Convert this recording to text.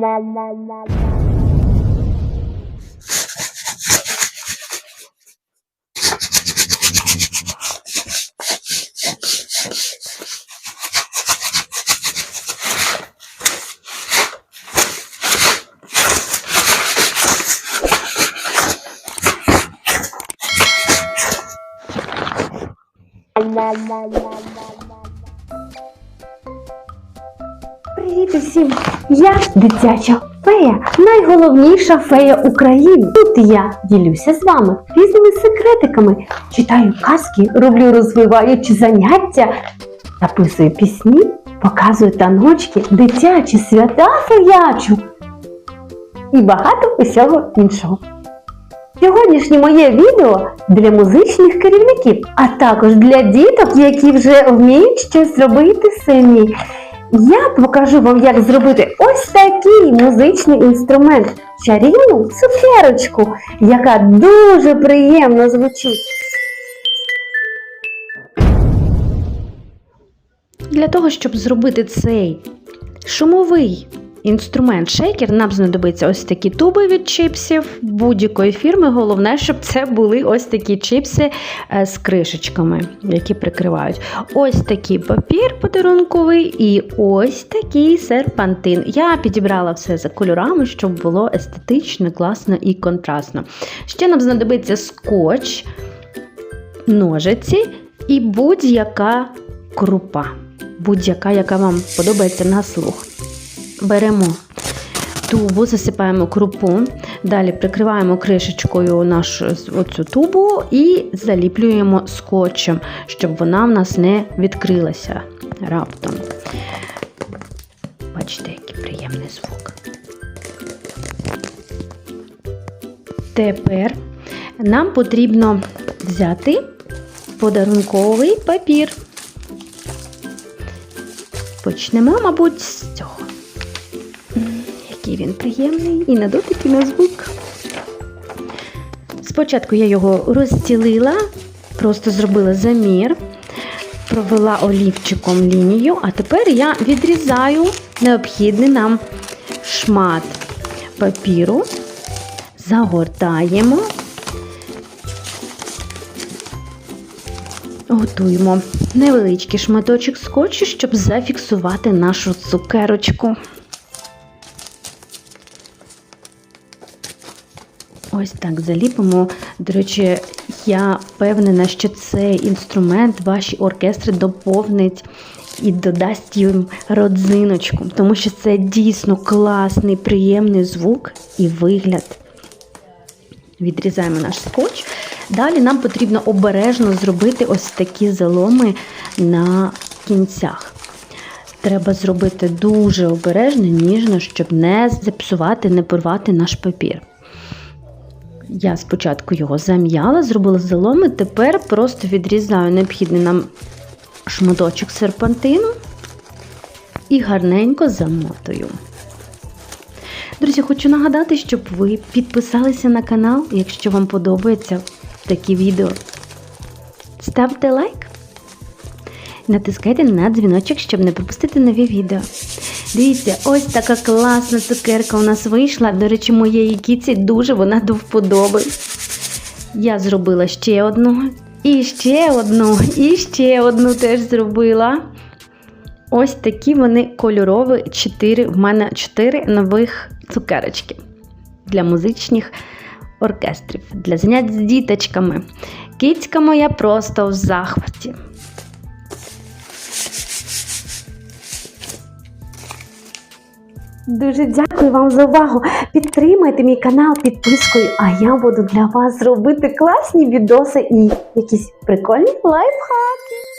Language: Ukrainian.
la la la la Привіт усім! Я дитяча фея, найголовніша фея України. Тут я ділюся з вами різними секретиками, читаю казки, роблю розвиваючі заняття, записую пісні, показую таночки, дитячі свята феячу і багато усього іншого. Сьогоднішнє моє відео для музичних керівників, а також для діток, які вже вміють щось зробити самі. Я покажу вам, як зробити ось такий музичний інструмент чарівну цукерочку, яка дуже приємно звучить. Для того, щоб зробити цей шумовий інструмент шейкер, нам знадобиться ось такі туби від чипсів будь-якої фірми. Головне, щоб це були ось такі чипси е, з кришечками, які прикривають. Ось такий папір подарунковий і ось такий серпантин. Я підібрала все за кольорами, щоб було естетично, класно і контрастно. Ще нам знадобиться скотч, ножиці і будь-яка крупа будь-яка, яка вам подобається на слух. Беремо тубу, засипаємо крупу, далі прикриваємо кришечкою нашу оцю тубу і заліплюємо скотчем, щоб вона в нас не відкрилася раптом. Бачите, який приємний звук. Тепер нам потрібно взяти подарунковий папір. Почнемо, мабуть, з цього. М, Який він приємний і на дотик, і на звук. Спочатку я його розстілила, просто зробила замір, провела олівчиком лінію, а тепер я відрізаю необхідний нам шмат папіру, загортаємо. Готуємо невеличкий шматочок скотчу, щоб зафіксувати нашу цукерочку. Ось так заліпимо. До речі, я впевнена, що цей інструмент ваші оркестри доповнить і додасть їм родзиночку, тому що це дійсно класний, приємний звук і вигляд. Відрізаємо наш скотч. Далі нам потрібно обережно зробити ось такі заломи на кінцях. Треба зробити дуже обережно, ніжно, щоб не зіпсувати, не порвати наш папір. Я спочатку його зам'яла, зробила заломи, тепер просто відрізаю необхідний нам шматочок серпантину і гарненько замотую. Друзі, хочу нагадати, щоб ви підписалися на канал, якщо вам подобаються такі відео. Ставте лайк. Натискайте на дзвіночок, щоб не пропустити нові відео. Дивіться, ось така класна цукерка у нас вийшла. До речі, моєї кіці дуже вона до вподоби. Я зробила ще одну, і ще одну, і ще одну теж зробила. Ось такі вони кольорові. 4, в мене 4 нових цукерочки для музичних оркестрів, для занять з діточками. Кицька моя просто в захваті. Дуже дякую вам за увагу. Підтримайте мій канал підпискою, а я буду для вас робити класні відоси і якісь прикольні лайфхаки.